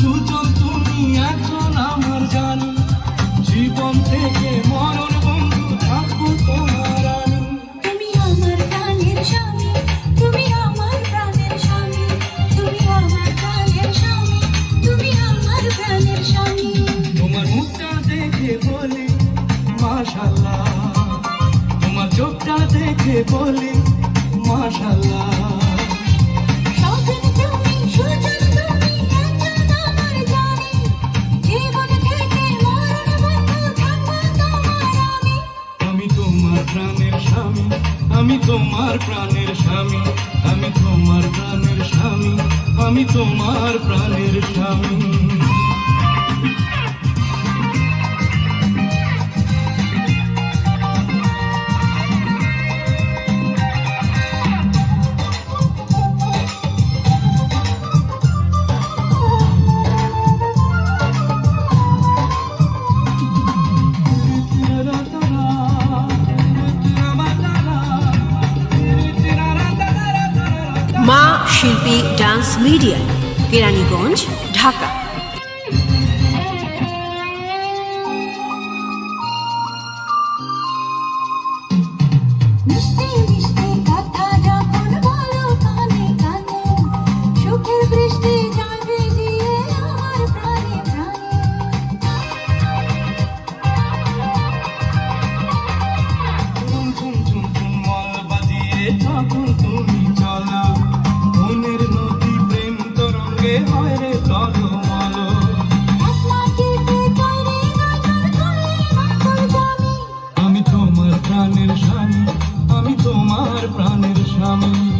সুজন তুমি একজন আমার জানি। জীবন থেকে মরণ বন্ধু থাকব তোমার আমি। তুমি আমার প্রাণের স্বামী তুমি আমার প্রাণের স্বামী তুমি আমার প্রাণের স্বামী তুমি আমার প্রাণের স্বামী। তোমার মুখটা দেখে বলি মাশাল্লাহ তোমার চোখটা দেখে বলি মাশাল্লাহ তোমার প্রাণের স্বামী আমি তোমার প্রাণের স্বামী আমি তোমার প্রাণের স্বামী। শিল্পী ডান্স মিডিয়া কেরানীগঞ্জ ঢাকা। প্রাণের স্বামী আমি তোমার প্রাণের স্বামী।